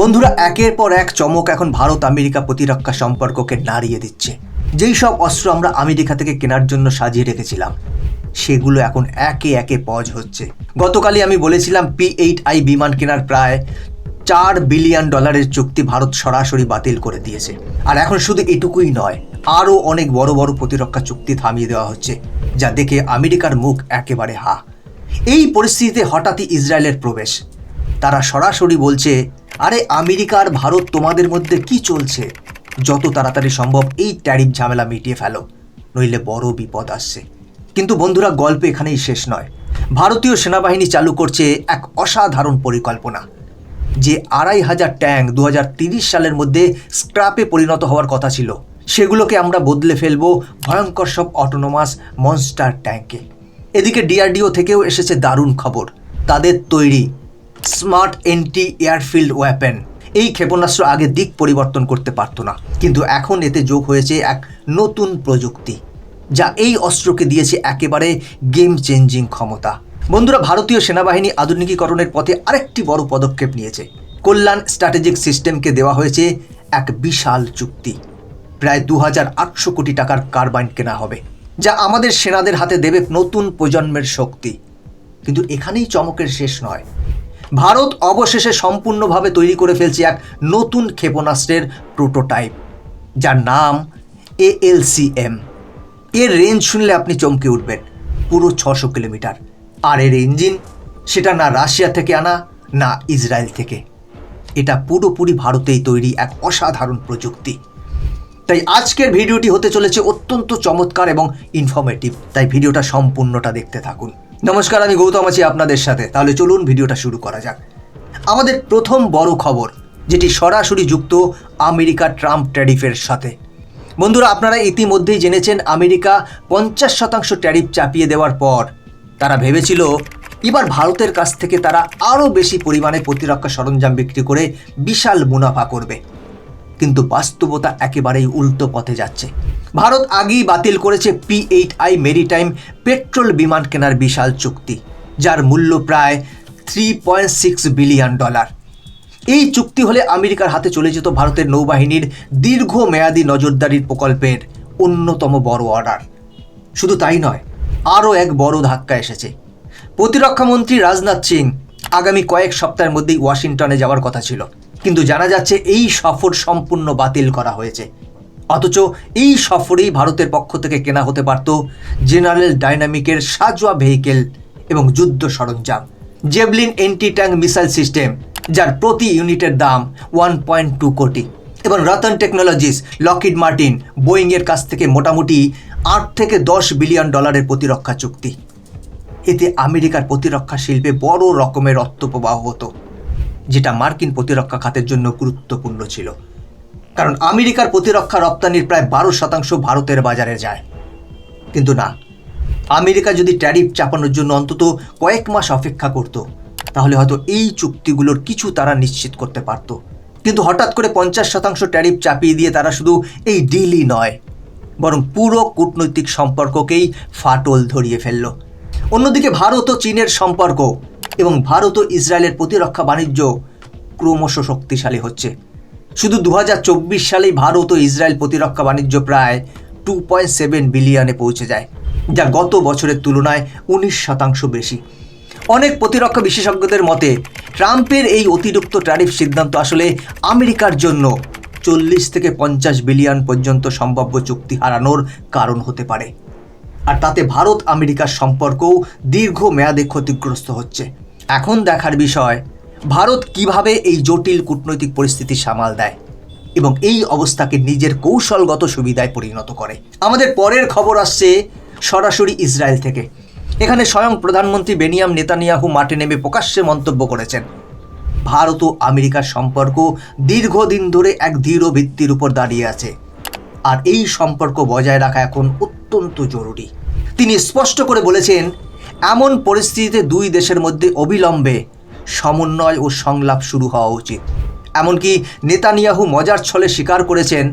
বন্ধুরা, একের পর এক চমক এখন ভারত আমেরিকা প্রতিরক্ষা সম্পর্ককে নাড়িয়ে দিচ্ছে। যেই সব অস্ত্র আমরা আমেরিকা থেকে কেনার জন্য সাজিয়ে রেখেছিলাম, সেগুলো এখন একে একে পজ হচ্ছে। গতকালই আমি বলেছিলাম, পি এইট আই বিমান কেনার প্রায় চার বিলিয়ন ডলারের চুক্তি ভারত সরাসরি বাতিল করে দিয়েছে। আর এখন শুধু এটুকুই নয়, আরও অনেক বড় বড় প্রতিরক্ষা চুক্তি থামিয়ে দেওয়া হচ্ছে, যা দেখে আমেরিকার মুখ একেবারে হা। এই পরিস্থিতিতে হঠাৎই ইসরায়েলের প্রবেশ। তারা সরাসরি বলছে আরে আমেরিকা আর ভারত তোমাদের মধ্যে কি চলছে? যত তাড়াতাড়ি সম্ভব এই ট্যারিফ ঝামেলা মিটিয়ে ফেলো, নইলে বড় বিপদ আসছে। কিন্তু বন্ধুরা, গল্প এখানেই শেষ নয়। ভারতীয় সেনাবাহিনী চালু করছে এক অসাধারণ পরিকল্পনা, যে আড়াই হাজার ট্যাঙ্ক দু সালের মধ্যে স্ক্র্যাপে পরিণত হওয়ার কথা ছিল। সেগুলোকে আমরা বদলে ফেলব ভয়ঙ্কর সব অটোনোমাস মনস্টার ট্যাঙ্কে এদিকে ডিআরডিও থেকেও এসেছে দারুণ খবর, তাদের তৈরি স্মার্ট এন্টি এয়ারফিল্ড ওয়েপেন। এই ক্ষেপণাস্ত্র আগে দিক পরিবর্তন করতে পারতো না, কিন্তু এখন এতে যোগ হয়েছে এক নতুন প্রযুক্তি, যা এই অস্ত্রকে দিয়েছে একেবারে গেম চেঞ্জিং ক্ষমতা। বন্ধুরা, ভারতীয় সেনাবাহিনী আধুনিকীকরণের পথে আরেকটি বড় পদক্ষেপ নিয়েছে। কল্যাণ স্ট্র্যাটেজিক সিস্টেমকে দেওয়া হয়েছে এক বিশাল চুক্তি। প্রায় দু হাজার আটশো কোটি টাকার কার্বাইন কেনা হবে, যা আমাদের সেনাদের হাতে দেবে নতুন প্রজন্মের শক্তি। কিন্তু এখানেই চমকের শেষ নয়। ভারত অবশেষে সম্পূর্ণভাবে তৈরি করে ফেলছে এক নতুন ক্ষেপণাস্ত্রের প্রোটোটাইপ, যার নাম এএলসিএম। এর রেঞ্জ শুনলে আপনি চমকে উঠবেন, পুরো ছশো কিলোমিটার। আর এর ইঞ্জিন সেটা না রাশিয়া থেকে আনা, না ইসরায়েল থেকে। এটা পুরোপুরি ভারতেই তৈরি এক অসাধারণ প্রযুক্তি। তাই আজকের ভিডিওটি হতে চলেছে অত্যন্ত চমৎকার এবং ইনফরমেটিভ তাই ভিডিওটা সম্পূর্ণটা দেখতে থাকুন। নমস্কার, আমি গৌতম আছি আপনাদের সাথে। তাহলে চলুন ভিডিওটা শুরু করা যাক। আমাদের প্রথম বড় খবর, যেটি সরাসরি যুক্ত আমেরিকা ট্রাম্প ট্যারিফের সাথে। বন্ধুরা, আপনারা ইতিমধ্যেই জেনেছেন আমেরিকা পঞ্চাশ শতাংশ ট্যারিফ চাপিয়ে দেওয়ার পর তারা ভেবেছিল, এবার ভারতের কাছ থেকে তারা আরও বেশি পরিমাণে প্রতিরক্ষা সরঞ্জাম বিক্রি করে বিশাল মুনাফা করবে। কিন্তু বাস্তবতা একেবারেই উল্টো পথে যাচ্ছে। ভারত আগেই বাতিল করেছে P eight I maritime patrol বিমান কেনার বিশাল চুক্তি, যার মূল্য প্রায় three point six billion dollar এই চুক্তি হলে আমেরিকার হাতে চলে যেত ভারতের নৌবাহিনীর দীর্ঘমেয়াদী নজরদারির প্রকল্পের অন্যতম বড় অর্ডার। শুধু তাই নয়, আরও এক বড় ধাক্কা এসেছে। প্রতিরক্ষামন্ত্রী রাজনাথ সিং আগামী কয়েক সপ্তাহের মধ্যেই ওয়াশিংটনে যাওয়ার কথা ছিল। কিন্তু জানা যাচ্ছে এই সফর সম্পূর্ণ বাতিল করা হয়েছে। অথচ এই সফরেই ভারতের পক্ষ থেকে কেনা হতে পারত জেনারেল ডাইনামিকের সাজোয়া ভেহিকেল এবং যুদ্ধ সরঞ্জাম। Javelin anti tank missile system, যার প্রতি ইউনিটের দাম ওয়ান পয়েন্ট টু কোটি। এবং রতন টেকনোলজিস লকিড মার্টিন, বোয়িংয়ের কাছ থেকে মোটামুটি আট থেকে দশ বিলিয়ন ডলারের প্রতিরক্ষা চুক্তি। এতে আমেরিকার প্রতিরক্ষা শিল্পে বড় রকমের অর্থপ্রবাহ হতো। যেটা মার্কিন প্রতিরক্ষা খাতের জন্য গুরুত্বপূর্ণ ছিল। কারণ আমেরিকার প্রতিরক্ষা রপ্তানির প্রায় বারো শতাংশ ভারতের বাজারে যায়। কিন্তু না, আমেরিকা যদি ট্যারিফ চাপানোর জন্য অন্তত কয়েক মাস অপেক্ষা করত, তাহলে হয়তো এই চুক্তিগুলোর কিছু তারা নিশ্চিত করতে পারত। কিন্তু হঠাৎ করে পঞ্চাশ শতাংশ ট্যারিফ চাপিয়ে দিয়ে তারা শুধু এই ডিলই নয়, বরং পুরো কূটনৈতিক সম্পর্ককেই ফাটল ধরিয়ে ফেলল। অন্যদিকে ভারত ও চীনের সম্পর্ক এবং ভারত ও ইসরায়েলের প্রতিরক্ষা বাণিজ্য ক্রমশ শক্তিশালী হচ্ছে। শুধু দু হাজার চব্বিশ সালেই ভারত ও ইসরায়েল প্রতিরক্ষা বাণিজ্য প্রায় টু পয়েন্ট সেভেন বিলিয়নে পৌঁছে যায়, যা গত বছরের তুলনায় উনিশ শতাংশ বেশি। অনেক প্রতিরক্ষা বিশেষজ্ঞদের মতে, ট্রাম্পের এই অতিরিক্ত ট্যারিফ সিদ্ধান্ত আসলে আমেরিকার জন্য চল্লিশ থেকে পঞ্চাশ বিলিয়ন পর্যন্ত সম্ভাব্য চুক্তি হারানোর কারণ হতে পারে। আর তাতে ভারত আমেরিকার সম্পর্কও দীর্ঘমেয়াদে ক্ষতিগ্রস্ত হচ্ছে। এখন দেখার বিষয়, ভারত কীভাবে এই জটিল কূটনৈতিক পরিস্থিতি সামাল দেয় এবং এই অবস্থাকে নিজের কৌশলগত সুবিধায় পরিণত করে। আমাদের পরের খবর আসছে সরাসরি ইসরায়েল থেকে। এখানে স্বয়ং প্রধানমন্ত্রী বেনিয়াম নেতানিয়াহু মাঠে নেমে প্রকাশ্যে মন্তব্য করেছেন। ভারত ও আমেরিকার সম্পর্ক দীর্ঘদিন ধরে এক দৃঢ় ভিত্তির উপর দাঁড়িয়ে আছে। আর এই সম্পর্ক বজায় রাখা এখন অত্যন্ত জরুরি। তিনি স্পষ্ট করে বলেছেন, এমন পরিস্থিতিতে দুই দেশের মধ্যে অবিলম্বে সমন্বয় ও সংলাপ শুরু হওয়া উচিত। এমনকি নেতানিয়াহু মজার ছলে স্বীকার করেছেন,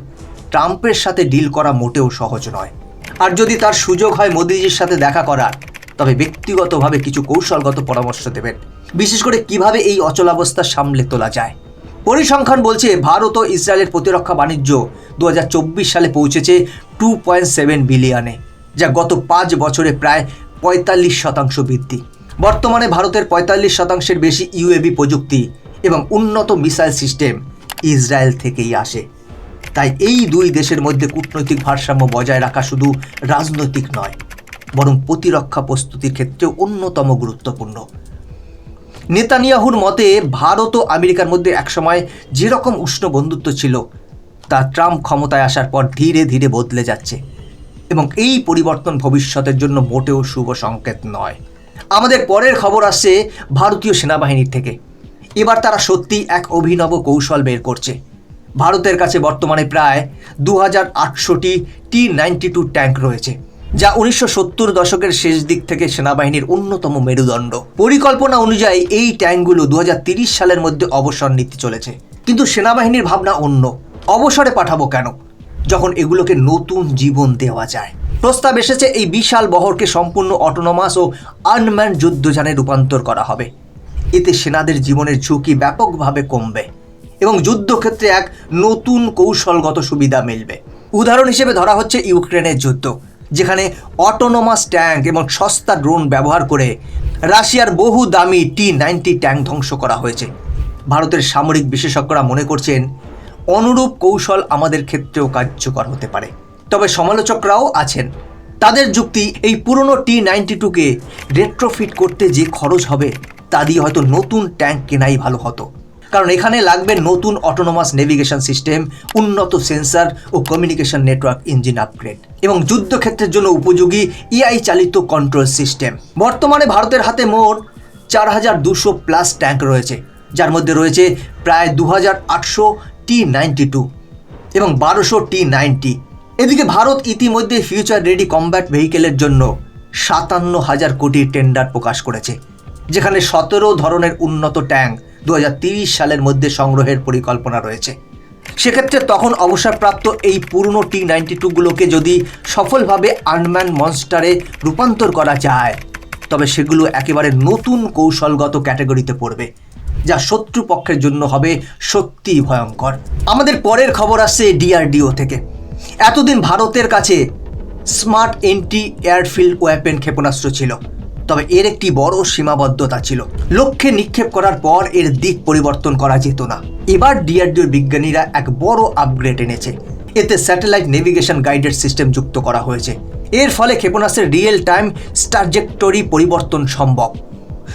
ট্রাম্পের সাথে ডিল করা মোটেও সহজ নয়। আর যদি তার সুযোগ হয় মোদিজির সাথে দেখা করার, তবে ব্যক্তিগতভাবে কিছু কৌশলগত পরামর্শ দেবেন। বিশেষ করে কীভাবে এই অচলাবস্থা সামলে তোলা যায়। পরিসংখ্যান বলছে, ভারত ও ইসরায়েলের প্রতিরক্ষা বাণিজ্য দু হাজার চব্বিশ সালে পৌঁছেছে টু পয়েন্ট সেভেন বিলিয়নে যা গত পাঁচ বছরে প্রায় পঁয়তাল্লিশ শতাংশ বৃদ্ধি। বর্তমানে ভারতের পঁয়তাল্লিশ শতাংশের বেশি ইউএবি প্রযুক্তি এবং উন্নত মিসাইল সিস্টেম ইসরায়েল থেকেই আসে। তাই এই দুই দেশের মধ্যে কূটনৈতিক ভারসাম্য বজায় রাখা শুধু রাজনৈতিক নয়, বরং প্রতিরক্ষা প্রস্তুতির ক্ষেত্রেও অন্যতম গুরুত্বপূর্ণ। নেতানিয়াহুর মতে, ভারত ও আমেরিকার মধ্যে একসময় যেরকম উষ্ণ বন্ধুত্ব ছিল, তা ট্রাম্প ক্ষমতায় আসার পর ধীরে ধীরে বদলে যাচ্ছে। এবং এই পরিবর্তন ভবিষ্যতের জন্য মোটেও শুভ সংকেত নয়। আমাদের পরের খবর আসছে ভারতীয় সেনাবাহিনীর থেকে। এবার তারা সত্যি এক অভিনব কৌশল বের করছে। ভারতের কাছে বর্তমানে প্রায় দু হাজার আটশোটি টি নাইনটি টু ট্যাঙ্ক রয়েছে, যা উনিশশো সত্তর দশকের শেষ দিক থেকে সেনাবাহিনীর অন্যতম মেরুদণ্ড। পরিকল্পনা অনুযায়ী এই ট্যাঙ্কগুলো দু সালের মধ্যে অবসর নিতে চলেছে। কিন্তু সেনাবাহিনীর ভাবনা অন্য। অবসরে পাঠাবো কেন? যখন এগুলোকে নতুন জীবন দেওয়া যায়। প্রস্তাব এসেছে, এই বিশাল বহরকে সম্পূর্ণ অটোনোমাস ও আনম্যান যুদ্ধযানে রূপান্তর করা হবে। এতে সেনাদের জীবনের ঝুঁকি ব্যাপকভাবে কমবে এবং যুদ্ধক্ষেত্রে এক নতুন কৌশলগত সুবিধা মিলবে। উদাহরণ হিসেবে ধরা হচ্ছে ইউক্রেনের যুদ্ধ, যেখানে অটোনোমাস ট্যাঙ্ক এবং সস্তা ড্রোন ব্যবহার করে রাশিয়ার বহু দামি টি নাইনটি ট্যাঙ্ক ধ্বংস করা হয়েছে। ভারতের সামরিক বিশেষজ্ঞরা মনে করছেন অনুরূপ কৌশল আমাদের ক্ষেত্রেও কার্যকর হতে পারে। তবে সমালোচকরাও আছেন। তাদের যুক্তি, এই পুরনো টি নাইনটি টুকে রেট্রোফিট করতে যে খরচ হবে, তা দিয়ে হয়তো নতুন ট্যাঙ্ক কেনাই ভালো হতো। কারণ এখানে লাগবে নতুন অটোনোমাস নেভিগেশন সিস্টেম উন্নত সেন্সর ও কমিউনিকেশন নেটওয়ার্ক ইঞ্জিন আপগ্রেড এবং যুদ্ধক্ষেত্রের জন্য উপযোগী ইআই চালিত কন্ট্রোল সিস্টেম বর্তমানে ভারতের হাতে মোট চার হাজার দুশো প্লাস ট্যাঙ্ক রয়েছে। যার মধ্যে রয়েছে প্রায় দু হাজার আটশো টি নাইনটি টু এবং বারোশো টি নাইনটি এদিকে ভারত ইতিমধ্যে ফিউচার রেডি কম্ব্যাট ভেহিকেলের জন্য সাতান্ন হাজার কোটি টেন্ডার প্রকাশ করেছে, যেখানে সতেরো ধরনের উন্নত ট্যাঙ্ক দু সালের মধ্যে সংগ্রহের পরিকল্পনা রয়েছে। সেক্ষেত্রে তখন অবসরপ্রাপ্ত এই পুরনো টি নাইনটি টুগুলোকে যদি সফলভাবে আনম্যান মনস্টারে রূপান্তর করা যায়, তবে সেগুলো একেবারে নতুন কৌশলগত ক্যাটাগরিতে পড়বে। যা শত্রুপক্ষের জন্য হবে সত্যিই ভয়ঙ্কর। আমাদের পরের খবর আসছে ডিআরডিও থেকে। এতদিন ভারতের কাছে স্মার্ট এন্টি এয়ারফিল্ড ওয়েপেন ক্ষেপণাস্ত্র ছিল, তবে এর একটি বড় সীমাবদ্ধতা ছিল। লক্ষ্যে নিক্ষেপ করার পর এর দিক পরিবর্তন করা যেত না। এবার ডিআরডিওর বিজ্ঞানীরা এক বড় আপগ্রেড এনেছে। এতে স্যাটেলাইট নেভিগেশন গাইডেড সিস্টেম যুক্ত করা হয়েছে। এর ফলে ক্ষেপণাস্ত্রের রিয়েল টাইম স্টারজেক্টরি পরিবর্তন সম্ভব।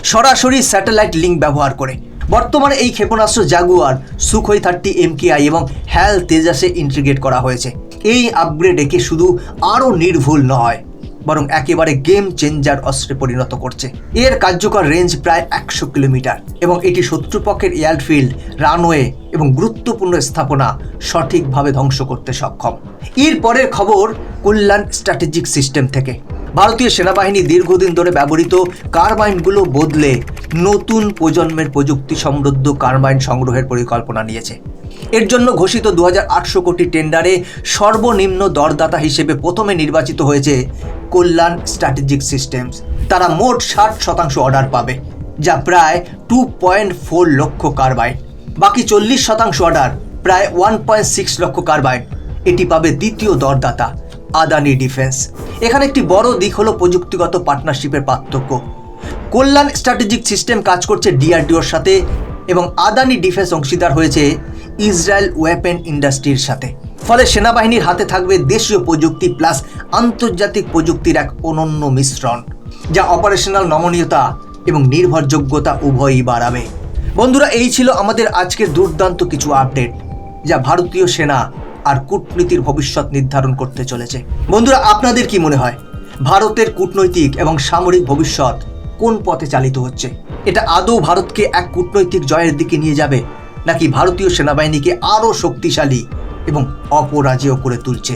সরাসরি স্যাটেলাইট লিঙ্ক ব্যবহার করে বর্তমানে এই ক্ষেপণাস্ত্র জাগুয়ার সুখই থার্টি এমকেআই এবং হ্যাল তেজাসে ইন্টিগ্রেট করা হয়েছে। এই আপগ্রেড একে শুধু আরও নির্ভুল নয়, বরং একেবারে গেম চেঞ্জার অস্ত্রে পরিণত করছে। এর কার্যকর রেঞ্জ প্রায় একশো কিলোমিটার এবং এটি শত্রুপক্ষের এয়ারফিল্ড, রানওয়ে এবং গুরুত্বপূর্ণ স্থাপনা সঠিকভাবে ধ্বংস করতে সক্ষম। এর পরের খবর কল্যাণ স্ট্র্যাটেজিক সিস্টেম থেকে। ভারতীয় সেনাবাহিনী দীর্ঘদিন ধরে ব্যবহৃত কারবাইনগুলো বদলে নতুন প্রজন্মের প্রযুক্তি সমৃদ্ধ কারবাইন সংগ্রহের পরিকল্পনা নিয়েছে। এর জন্য ঘোষিত দু হাজার আটশো কোটি টেন্ডারে সর্বনিম্ন দরদাতা হিসেবে প্রথমে নির্বাচিত হয়েছে কল্যাণ স্ট্র্যাটেজিক সিস্টেমস। তারা মোট ষাট শতাংশ অর্ডার পাবে, যা প্রায় two point four lakh carbine. বাকি চল্লিশ শতাংশ অর্ডার প্রায় one point six lakh carbine. এটি পাবে দ্বিতীয় দরদাতা। আদানি ডিফেন্স। এখানে একটি বড় দিক হলো প্রযুক্তিগত পার্টনারশিপের পার্থক্য। কল্যাণ স্ট্র্যাটেজিক সিস্টেম কাজ করছে ডিআরডিওর সাথে এবং আদানি ডিফেন্স অংশীদার হয়েছে ইসরায়েল ওয়েপেন ইন্ডাস্ট্রির সাথে। ফলে সেনাবাহিনীর হাতে থাকবে দেশীয় প্রযুক্তি প্লাস আন্তর্জাতিক প্রযুক্তির এক অনন্য মিশ্রণ, যা অপারেশনাল নমনীয়তা এবং নির্ভরযোগ্যতা উভয়ই বাড়াবে। বন্ধুরা, এই ছিল আমাদের আজকের দুর্দান্ত কিছু আপডেট, যা ভারতীয় সেনা আর কূটনীতির ভবিষ্যৎ নির্ধারণ করতে চলেছে। বন্ধুরা, আপনাদের কি মনে হয়, ভারতের কূটনৈতিক এবং সামরিক ভবিষ্যৎ কোন পথে চালিত হচ্ছে? এটা আদৌ ভারতকে এক কূটনৈতিক জয়ের দিকে নিয়ে যাবে, নাকি ভারতীয় সেনাবাহিনীকে আরও শক্তিশালী এবং অপরাজেয় করে তুলছে?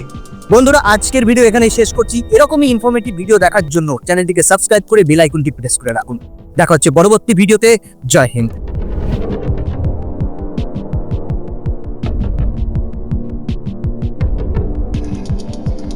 বন্ধুরা, আজকের ভিডিও এখানেই শেষ করছি। এরকমই ইনফরমেটিভ ভিডিও দেখার জন্য চ্যানেলটিকে সাবস্ক্রাইব করে বেল প্রেস করে রাখুন। দেখা হচ্ছে পরবর্তী ভিডিওতে জয় হিন্দ।